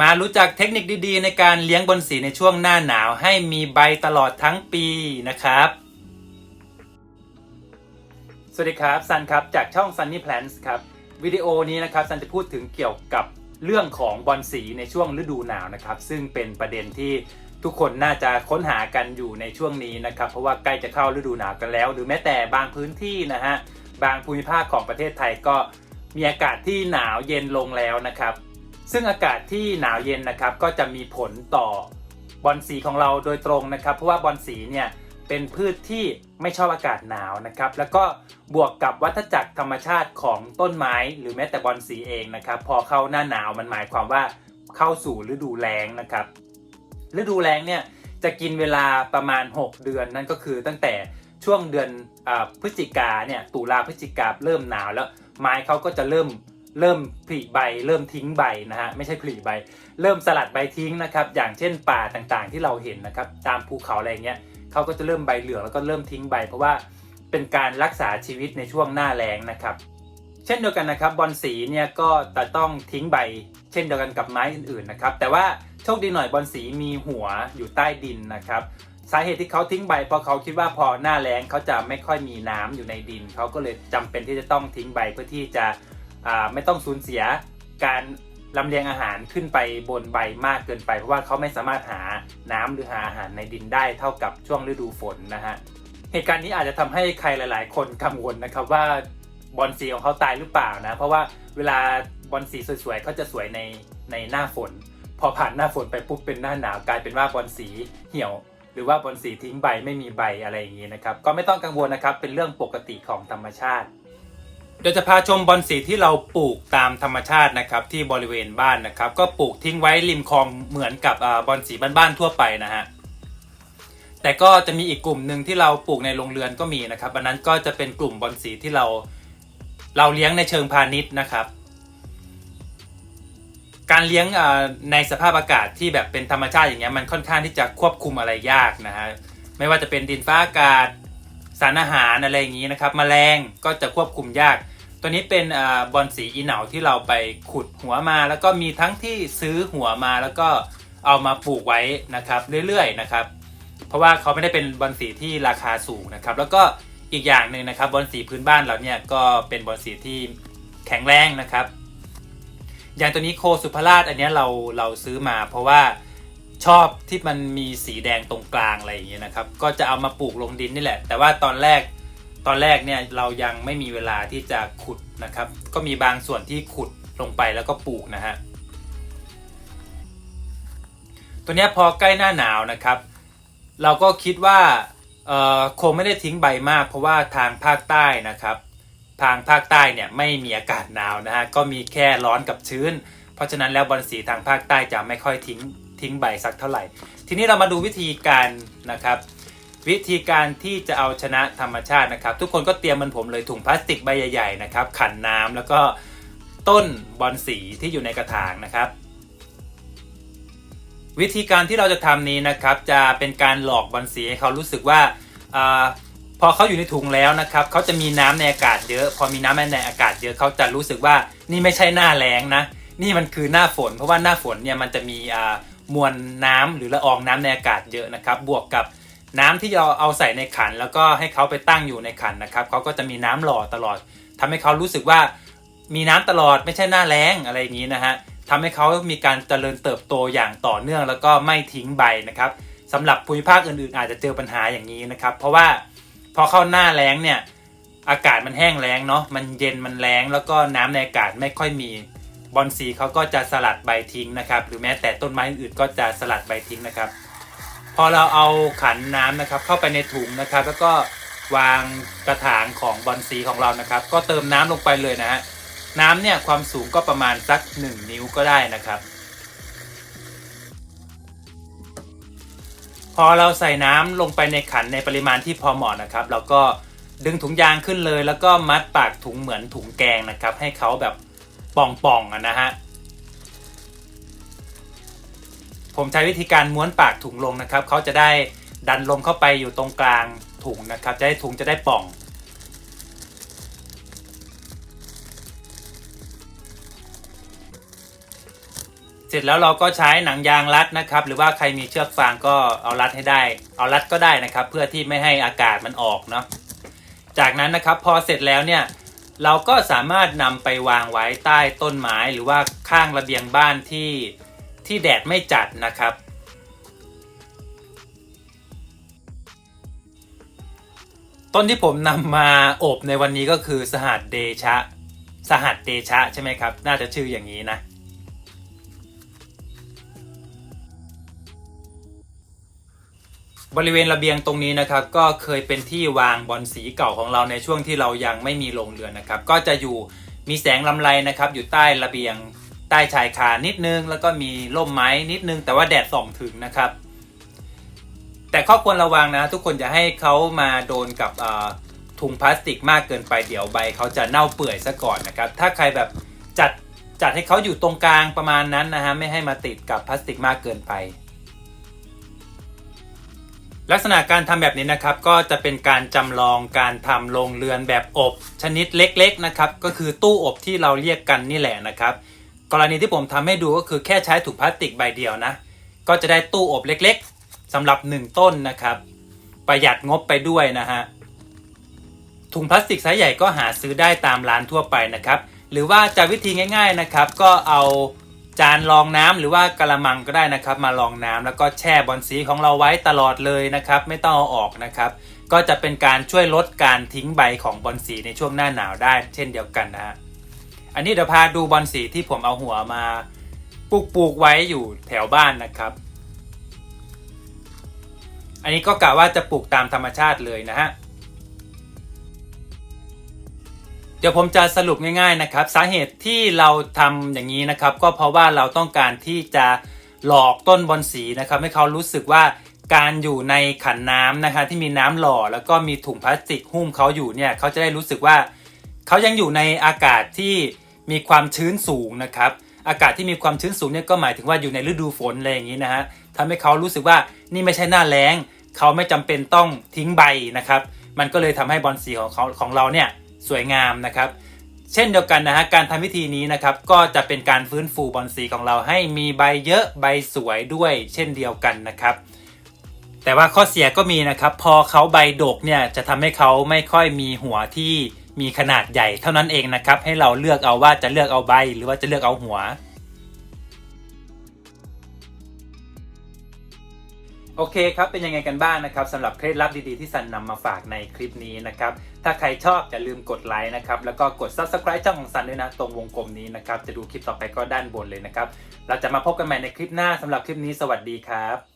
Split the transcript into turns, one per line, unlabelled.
มารู้จักเทคนิคดีๆ ในการเลี้ยงบอนสีในช่วงหน้าหนาวให้มีใบตลอดทั้งปีนะครับ สวัสดีครับซันครับจากช่อง Sunny Plants ครับวิดีโอนี้นะครับซันจะพูดถึงเกี่ยวกับเรื่องของบอนสีในช่วงฤดูหนาวนะครับ ซึ่งเป็นประเด็นที่ทุกคนน่าจะค้นหากันอยู่ในช่วงนี้นะครับ เพราะว่าใกล้จะเข้าฤดูหนาวกันแล้ว หรือแม้แต่บางพื้นที่นะฮะบางภูมิภาคของประเทศไทยก็มีอากาศที่หนาวเย็นลงแล้วนะครับ ซึ่งอากาศที่หนาวเย็นนะครับก็จะมีผลต่อบอนสีของเราโดยตรงนะครับ เพราะว่าบอนสีเนี่ยเป็นพืชที่ไม่ชอบอากาศหนาวนะครับ แล้วก็บวกกับวัฏจักรธรรมชาติของต้นไม้ หรือแม้แต่บอนสีเองนะครับ พอเข้าหน้าหนาวมันหมายความว่าเข้าสู่ฤดูแล้งนะครับ ฤดูแล้งเนี่ยจะกินเวลาประมาณ 6 เดือนนั่นก็คือตั้งแต่ช่วงเดือนอพฤศจิกาเนี่ยตุลาพฤศจิกาเริ่มหนาวแล้วไม้เขาก็จะเริ่ม เริ่มผลิใบ เริ่มทิ้งใบนะฮะไม่ใช่ผลิใบ เริ่มสลัดใบทิ้งนะครับอย่างเช่นป่าต่างๆ ที่เราเห็นนะครับตามภูเขาอะไรเงี้ยเขาก็จะเริ่มใบเหลืองแล้วก็เริ่มทิ้งใบ เพราะว่าเป็นการรักษาชีวิตในช่วงหน้าแล้งนะครับ เช่นเดียวกันนะครับบอนสีเนี่ยก็จะต้องทิ้งใบ เช่นเดียวกันกับไม้อื่นๆนะครับแต่ว่าโชคดีหน่อยบอนสีมีหัวอยู่ใต้ดินนะครับสาเหตุที่เขาทิ้งใบเพราะเขาคิดว่าพอหน้าแล้งเขาจะไม่ค่อยมีน้ำอยู่ในดิน เขาก็เลยจำเป็นที่จะต้องทิ้งใบเพื่อที่จะ ไม่ต้องสูญเสียการลำเลียงอาหารขึ้นไปบนใบมากเกินไป เพราะว่าเขาไม่สามารถหาน้ำหรือหาอาหารในดินได้เท่ากับช่วงฤดูฝนนะฮะเหตุการณ์นี้อาจจะทำให้ใครหลาย ๆ คนกังวลนะครับว่าบอลสีของเขาตายหรือเปล่านะเพราะว่าเวลาบอลสีสวยๆเขาจะสวยในในหน้าฝน พอผ่านหน้าฝนไปปุ๊บเป็นหน้าหนาวกลายเป็นว่าบอลสีเหี่ยว หรือว่าบอลสีทิ้งใบไม่มีใบอะไรอย่างนี้นะครับก็ไม่ต้องกังวลนะครับเป็นเรื่องปกติของธรรมชาติ ดี๋ยวจะพาชมบอลสีที่เราปลูกตามธรรมชาตินะครับที่บริเวณบ้านนะครับ ก็ปลูกทิ้งไว้ริมคลองเหมือนกับอบอลสีบ้านๆทั่วไปนะฮะแต่ก็จะมีอีกกลุ่มหนึ่งที่เราปลูกในโรงเรือนก็มีนะครับอันนั้นก็จะเป็นกลุ่มบอนสีที่เราเราเลี้ยงในเชิงพาณิชย์นะครับ การเลี้ยงในสภาพอากาศที่แบบเป็นธรรมชาติอย่างเงี้ยมันค่อนข้างที่จะควบคุมอะไรยากนะฮะไม่ว่าจะเป็นดินฟ้าอากาศสารอาหารอะไรอย่างนี้นะครับแมลงก็จะควบคุมยาก ตัวนี้เป็นอบอนสีอีเหนาที่เราไปขุดหัวมา แล้วก็มีทั้งที่ซื้อหัวมาแล้วก็เอามาปลูกไว้นะครับเรื่อยๆนะครับ เพราะว่าเขาไม่ได้เป็นบอลสีที่ราคาสูงนะครับ แล้วก็อีกอย่างหนึ่งนะครับบอลสีพื้นบ้านเราเนี่ยก็เป็นบอลสีที่แข็งแรงนะครับ อย่างตัวนี้โคสุภราชอันเนี้ยเราเราซื้อมา เพราะว่าชอบที่มันมีสีแดงตรงกลางอะไรอย่างเงี้ยนะครับ ก็จะเอามาปลูกลงดินนี่แหละ แต่ว่าตอนแรก ตอนแรกเนี่ยเรายังไม่มีเวลาที่จะขุดนะครับ ก็มีบางส่วนที่ขุดลงไปแล้วก็ปลูกนะฮะตัวนี้พอใกล้หน้าหนาวนะครับ เราก็คิดว่าคงไม่ได้ทิ้งใบมาก เพราะว่าทางภาคใต้นะครับ ทางภาคใต้เนี่ยไม่มีอากาศหนาวนะฮะก็มีแค่ร้อนกับชื้น เพราะฉะนั้นแล้วบอลสีทางภาคใต้จะไม่ค่อยทิ้งทิ้งใบสักเท่าไหร่ ทีนี้เรามาดูวิธีการนะครับ วิธีการที่จะเอาชนะธรรมชาตินะครับ ทุกคนก็เตรียมมันผมเลยถุงพลาสติกใบใหญ่ๆนะครับขันน้ำแล้วก็ต้นบอลสีที่อยู่ในกระถางนะครับ วิธีการที่เราจะทำนี้นะครับ จะเป็นการหลอกบอลสีให้เขารู้สึกว่าอพอเขาอยู่ในถุงแล้วนะครับเขาจะมีน้ำในอากาศเยอะ พอมีน้ำในอากาศเยอะเขาจะรู้สึกว่านี่ไม่ใช่หน้าแล้งนะ นี่มันคือหน้าฝน เพราะว่าหน้าฝนเนี่ยมันจะมีมวลน้ำหรือละอองน้ำในอากาศเยอะนะครับ บวกกับ น้ำที่เราเอาใส่ในขัน แล้วก็ให้เขาไปตั้งอยู่ในขันนะครับเขาก็จะมีน้ำหล่อตลอดทำให้เขารู้สึกว่ามีน้ำตลอดไม่ใช่หน้าแล้งอะไรอย่างนี้นะฮะทำให้เขามีการเจริญเติบโตอย่างต่อเนื่อง แล้วก็ไม่ทิ้งใบนะครับสำหรับภูมิภาคอื่นๆ อาจจะเจอปัญหาอย่างนี้นะครับ เพราะว่าพอเข้าหน้าแล้งเนี่ยอากาศมันแห้งแล้งเนาะมันเย็นมันแล้ง แล้วก็น้ำในอากาศไม่ค่อยมีบอนสีเขาก็จะสลัดใบทิ้งนะครับ หรือแม้แต่ต้นไม้อื่นๆก็จะสลัดใบทิ้งนะครับ พอเราเอาขันน้ำนะครับ เข้าไปในถุงนะครับ แล้วก็วางกระถางของบอนสีของเรานะครับ ก็เติมน้ำลงไปเลยนะฮะน้ำเนี่ยความสูงก็ประมาณสัก 1 นิ้วก็ได้นะครับ พอเราใส่น้ำลงไปในขันในปริมาณที่พอเหมาะนะครับ เราก็ดึงถุงยางขึ้นเลย แล้วก็มัดปากถุงเหมือนถุงแกงนะครับ ให้เขาแบบป่องๆนะฮะ ผมใช้วิธีการม้วนปากถุงลงนะครับเขาจะได้ดันลมเข้าไปอยู่ตรงกลางถุงนะครับ จะได้ถุงจะได้ป่อง เสร็จแล้วเราก็ใช้หนังยางรัดนะครับ หรือว่าใครมีเชือกฟางก็เอารัดให้ได้ เอารัดก็ได้นะครับ เพื่อที่ไม่ให้อากาศมันออกเนาะ จากนั้นนะครับพอเสร็จแล้วเนี่ยเราก็สามารถนำไปวางไว้ใต้ต้นไม้หรือว่าข้างระเบียงบ้านที่ ที่แดดไม่จัดนะครับ ต้นที่ผมนำมาอบในวันนี้ก็คือสหัสเดชะ สหัสเดชะใช่ไหมครับ น่าจะชื่ออย่างนี้นะบริเวณระเบียงตรงนี้นะครับก็เคยเป็นที่วางบอลสีเก่าของเราในช่วงที่เรายังไม่มีโรงเรือนนะครับ ก็จะอยู่มีแสงลำไรนะครับอยู่ใต้ระเบียง ใต้ชายคานิดนึง แล้วก็มีร่มไม้นิดนึง แต่ว่าแดดส่องถึงนะครับ แต่ข้อควรระวังนะ ทุกคนอย่าให้เขามาโดนกับถุงพลาสติกมากเกินไปเดี๋ยวใบเขาจะเน่าเปื่อยซะก่อนนะครับ ถ้าใครแบบจัดจัดให้เขาอยู่ตรงกลางประมาณนั้นนะฮะไม่ให้มาติดกับพลาสติกมากเกินไป ลักษณะการทำแบบนี้นะครับ ก็จะเป็นการจำลองการทำโรงเรือนแบบอบ ชนิดเล็ก ๆนะครับ ก็คือตู้อบที่เราเรียกกันนี่แหละนะครับ กรณีที่ผมทำให้ดูก็คือแค่ใช้ถุงพลาสติกใบเดียวนะ ก็จะได้ตู้อบเล็กๆสำหรับ 1 ต้นนะครับ ประหยัดงบไปด้วยนะฮะถุงพลาสติกไซส์ใหญ่ก็หาซื้อได้ตามร้านทั่วไปนะครับ หรือว่าจะวิธีง่าย ๆนะครับ ก็เอาจานรองน้ำหรือว่ากระมังก็ได้นะครับ มารองน้ำแล้วก็แช่บอลสีของเราไว้ตลอดเลยนะครับ ไม่ต้องเอาออกนะครับ ก็จะเป็นการช่วยลดการทิ้งใบของบอลสีในช่วงหน้าหนาวได้ เช่นเดียวกันนะฮะ อันนี้เดี๋ยวพาดูบอลสีที่ผมเอาหัวมาปลูกปลูกไว้อยู่แถวบ้านนะครับ อันนี้ก็กะว่าจะปลูกตามธรรมชาติเลยนะฮะ เดี๋ยวผมจะสรุปง่ายๆนะครับ สาเหตุที่เราทำอย่างนี้นะครับ ก็เพราะว่าเราต้องการที่จะหลอกต้นบอนสีนะครับ ให้เขารู้สึกว่าการอยู่ในขันน้ำนะคะที่มีน้ำหล่อแล้วก็มีถุงพลาสติกหุ้มเขาอยู่เนี่ยเขาจะได้รู้สึกว่าเขายังอยู่ในอากาศที่ มีความชื้นสูงนะครับ อากาศที่มีความชื้นสูงเนี่ยก็หมายถึงว่าอยู่ในฤดูฝนอะไรอย่างนี้นะฮะทำให้เขารู้สึกว่านี่ไม่ใช่หน้าแล้ง เขาไม่จำเป็นต้องทิ้งใบนะครับ มันก็เลยทำให้บอลสีของเขาของเราเนี่ยสวยงามนะครับ เช่นเดียวกันนะฮะการทำวิธีนี้นะครับก็จะเป็นการฟื้นฟูบอลสีของเราให้มีใบเยอะใบสวยด้วย เช่นเดียวกันนะครับแต่ว่าข้อเสียก็มีนะครับ พอเขาใบดกเนี่ยจะทำให้เขาไม่ค่อยมีหัวที่ มีขนาดใหญ่เท่านั้นเองนะครับ ให้เราเลือกเอาว่าจะเลือกเอาใบหรือว่าจะเลือกเอาหัว โอเคครับเป็นยังไงกันบ้างนะครับสำหรับเคล็ดลับดีๆที่สันนำมาฝากในคลิปนี้นะครับ ถ้าใครชอบอย่าลืมกดไลค์นะครับ แล้วก็กด subscribe ช่องของสันด้วยนะตรงวงกลมนี้นะครับ จะดูคลิปต่อไปก็ด้านบนเลยนะครับ เราจะมาพบกันใหม่ในคลิปหน้าสำหรับคลิปนี้สวัสดีครับ